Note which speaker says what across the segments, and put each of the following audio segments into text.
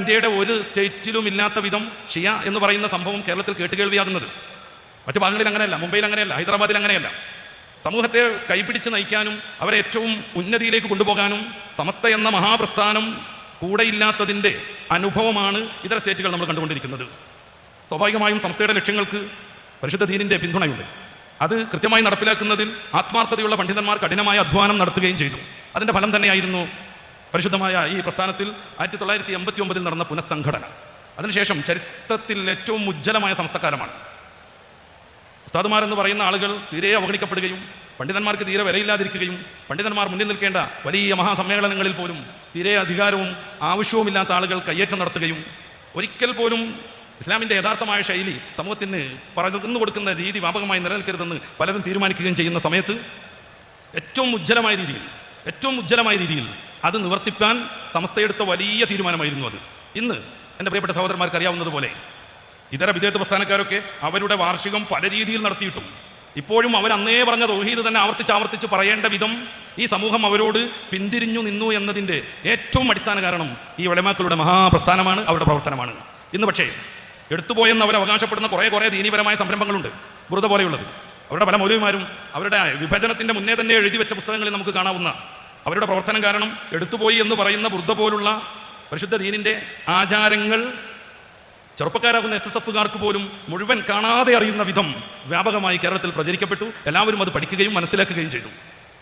Speaker 1: ഇന്ത്യയുടെ ഒരു സ്റ്റേറ്റിലും ഇല്ലാത്ത വിധം ഷിയ എന്ന് പറയുന്ന സംഭവം കേരളത്തിൽ കേട്ടുകേൾവിയാകുന്നത്. മറ്റു ഭാഗങ്ങളിൽ അങ്ങനെയല്ല മുംബൈയിൽ അങ്ങനെയല്ല ഹൈദരാബാദിൽ അങ്ങനെയല്ല. സമൂഹത്തെ കൈപിടിച്ച് നയിക്കാനും അവരെ ഏറ്റവും ഉന്നതിയിലേക്ക് കൊണ്ടുപോകാനും സമസ്ത എന്ന മഹാപ്രസ്ഥാനം കൂടെയില്ലാത്തതിന്റെ അനുഭവമാണ് ഇതര സ്റ്റേറ്റുകൾ നമ്മൾ കണ്ടുകൊണ്ടിരിക്കുന്നത്. സ്വാഭാവികമായും സംസ്ഥയുടെ ലക്ഷ്യങ്ങൾക്ക് പരിശുദ്ധ ദീനിന്റെ പിന്തുണയുണ്ട്. അത് കൃത്യമായി നടപ്പിലാക്കുന്നതിൽ ആത്മാർത്ഥതയുള്ള പണ്ഡിതന്മാർ കഠിനമായ അധ്വാനം നടത്തുകയും ചെയ്തു. അതിന്റെ ഫലം തന്നെയായിരുന്നു പരിശുദ്ധമായ ഈ പ്രസ്ഥാനത്തിൽ ആയിരത്തി തൊള്ളായിരത്തി എൺപത്തി ഒമ്പതിൽ നടന്ന പുനഃസംഘടന. അതിനുശേഷം ചരിത്രത്തിൽ ഏറ്റവും ഉജ്ജ്വലമായ സംസ്ഥക്കാരമാണ്. ഉസ്താദുമാർ എന്ന് പറയുന്ന ആളുകൾ തീരെ അവഗണിക്കപ്പെടുകയും പണ്ഡിതന്മാർക്ക് തീരെ വിലയില്ലാതിരിക്കുകയും പണ്ഡിതന്മാർ മുന്നിൽ നിൽക്കേണ്ട വലിയ മഹാസമ്മേളനങ്ങളിൽ പോലും തീരെ അധികാരവും ആവശ്യവുമില്ലാത്ത ആളുകൾ കയ്യേറ്റം നടത്തുകയും ഒരിക്കൽ പോലും ഇസ്ലാമിന്റെ യഥാർത്ഥമായ ശൈലി സമൂഹത്തിന് പറഞ്ഞു കൊടുക്കുന്ന രീതി വ്യാപകമായി നിലനിൽക്കരുതെന്ന് പലരും തീരുമാനിക്കുകയും ചെയ്യുന്ന സമയത്ത് ഏറ്റവും ഉജ്ജ്വലമായ രീതിയിൽ ഏറ്റവും ഉജ്ജ്വലമായ രീതിയിൽ അത് നിവർത്തിപ്പാൻ സംസ്ഥയെടുത്ത വലിയ തീരുമാനമായിരുന്നു അത്. ഇന്ന് എന്റെ പ്രിയപ്പെട്ട സഹോദരന്മാർക്ക് അറിയാവുന്നതുപോലെ ഇതര വിദേശ പ്രസ്ഥാനക്കാരൊക്കെ അവരുടെ വാർഷികം പല രീതിയിൽ നടത്തിയിട്ടും. ഇപ്പോഴും അവർ അന്നേ പറഞ്ഞ തൗഹീദ് തന്നെ ആവർത്തിച്ച് ആവർത്തിച്ച് പറയേണ്ട വിധം ഈ സമൂഹം അവരോട് പിന്തിരിഞ്ഞു നിന്നു എന്നതിന്റെ ഏറ്റവും അടിസ്ഥാന കാരണം ഈ വലമാക്കളുടെ മഹാപ്രസ്ഥാനമാണ് അവരുടെ പ്രവർത്തനമാണ്. ഇന്ന് പക്ഷേ എടുത്തുപോയെന്ന് അവർ അവകാശപ്പെടുന്ന കുറേ കുറേ ദീനീപരമായ സംരംഭങ്ങളുണ്ട് ബുറുത പോലെയുള്ളത്. അവരുടെ പല മൗലവിമാരും അവരുടെ വിഭജനത്തിന്റെ മുന്നേ തന്നെ എഴുതി വെച്ച പുസ്തകങ്ങളിൽ നമുക്ക് കാണാവുന്ന അവരുടെ പ്രവർത്തനം കാരണം എടുത്തുപോയി എന്ന് പറയുന്ന ബുദ്ധ പോലുള്ള പരിശുദ്ധ ദീനിന്റെ ആചാരങ്ങൾ ചെറുപ്പക്കാരാകുന്ന എസ് എസ് എഫുകാർക്ക് പോലും മുഴുവൻ കാണാതെ അറിയുന്ന വിധം വ്യാപകമായി കേരളത്തിൽ പ്രചരിക്കപ്പെട്ടു. എല്ലാവരും അത് പഠിക്കുകയും മനസ്സിലാക്കുകയും ചെയ്തു.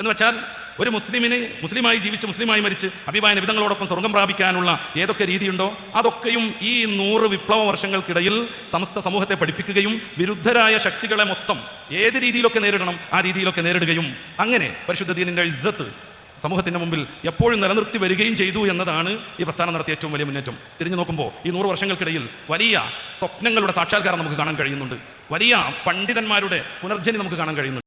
Speaker 1: എന്ന് വെച്ചാൽ ഒരു മുസ്ലിമിന് മുസ്ലിമായി ജീവിച്ച് മുസ്ലിമായി മരിച്ച് അഭിമാന വിധങ്ങളോടൊപ്പം സ്വർഗം പ്രാപിക്കാനുള്ള ഏതൊക്കെ രീതിയുണ്ടോ അതൊക്കെയും ഈ നൂറ് വിപ്ലവ വർഷങ്ങൾക്കിടയിൽ സമസ്ത സമൂഹത്തെ പഠിപ്പിക്കുകയും വിരുദ്ധരായ ശക്തികളെ മൊത്തം ഏത് രീതിയിലൊക്കെ നേരിടണം ആ രീതിയിലൊക്കെ നേരിടുകയും. അങ്ങനെ പരിശുദ്ധ ദീനിന്റെ ഇജ്ജത്ത് സമൂഹത്തിന്റെ മുമ്പിൽ എപ്പോഴും നിലനിർത്തി വരികയും ചെയ്തു എന്നതാണ് ഈ പ്രസ്ഥാനം നടത്തിയ ഏറ്റവും വലിയ മുന്നേറ്റം. തിരിഞ്ഞു നോക്കുമ്പോൾ ഈ നൂറ് വർഷങ്ങൾക്കിടയിൽ വലിയ സ്വപ്നങ്ങളുടെ സാക്ഷാത്കാരം നമുക്ക് കാണാൻ കഴിയുന്നുണ്ട്. വലിയ പണ്ഡിതന്മാരുടെ പുനർജനി നമുക്ക് കാണാൻ കഴിയുന്നുണ്ട്.